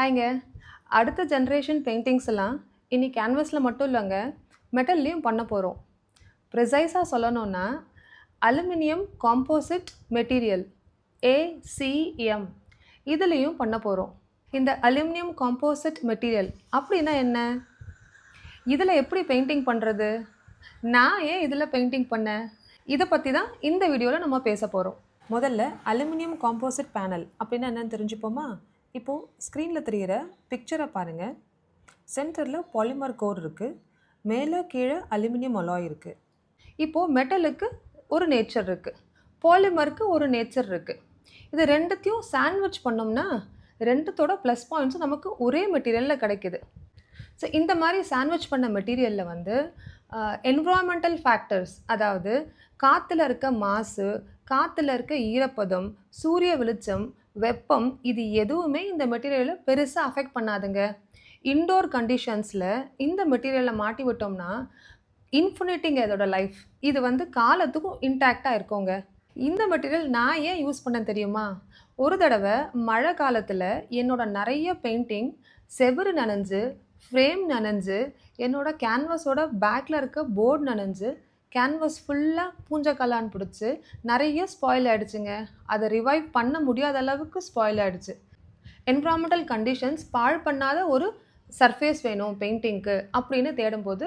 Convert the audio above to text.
ஹாய்ங்க. அடுத்த generation paintings எல்லாம் இனி கேன்வஸில் மட்டும் இல்லைங்க மெட்டல்லையும் பண்ண போகிறோம் ப்ரிசைஸாக சொல்லணும்னா அலுமினியம் காம்போசிட் மெட்டீரியல் ஏசிஎம் இதுலேயும் பண்ண போகிறோம் இந்த அலுமினியம் காம்போசிட் மெட்டீரியல் அப்படின்னா என்ன? இதில் எப்படி பெயிண்டிங் பண்ணுறது நான் ஏன் இதில் பெயிண்டிங் பண்ணேன்? இதை பற்றி தான் இந்த வீடியோவில் நம்ம பேச போகிறோம் முதல்ல அலுமினியம் காம்போசிட் பேனல் அப்படின்னா என்னென்னு தெரிஞ்சுப்போமா? இப்போது ஸ்க்ரீனில் தெரிகிற பிக்சரை பாருங்கள் சென்டரில் பாலிமர் கோர் இருக்குது மேலே கீழே அலுமினியம் அலாய் இருக்குது இப்போது மெட்டலுக்கு ஒரு நேச்சர் இருக்குது பாலிமருக்கு ஒரு நேச்சர் இருக்குது இது ரெண்டுத்தையும் சாண்ட்விச் பண்ணோம்னா ரெண்டுத்தோட ப்ளஸ் பாயிண்ட்ஸும் நமக்கு ஒரே மெட்டீரியலில் கிடைக்குது. ஸோ இந்த மாதிரி சாண்ட்விச் பண்ண மெட்டீரியலில் வந்து என்விரான்மெண்டல் ஃபேக்டர்ஸ் அதாவது காற்றுல இருக்க மாசு காற்றுல இருக்க ஈரப்பதம் சூரிய வெளிச்சம் வெப்பம் இது எதுவுமே இந்த மெட்டீரியலை பெருசாக அஃபெக்ட் பண்ணாதுங்க. இன்டோர் கண்டிஷன்ஸில் இந்த மெட்டீரியலை மாட்டி விட்டோம்னா இன்ஃபினிட்டிங்க இதோட லைஃப் இது வந்து காலத்துக்கும் இன்டாக்டாக இருக்குங்க. இந்த மெட்டீரியல் நான் ஏன் யூஸ் பண்ண தெரியுமா? ஒரு தடவை மழை காலத்தில் என்னோட நிறைய பெயிண்டிங் செவுரு நனைஞ்சு ஃப்ரேம் நனைஞ்சு என்னோடய கேன்வஸோட பேக்கில் இருக்க போர்டு நனைஞ்சு கேன்வஸ் ஃபுல்லாக பூஞ்சக்கலான் பிடிச்சி நிறைய ஸ்பாயில் ஆகிடுச்சுங்க அதை ரிவைவ் பண்ண முடியாத அளவுக்கு ஸ்பாயில் ஆகிடுச்சு என்விரான்மெண்டல் கண்டிஷன்ஸ் பாழ் பண்ணாத ஒரு சர்ஃபேஸ் வேணும் பெயிண்டிங்க்கு அப்படின்னு தேடும்போது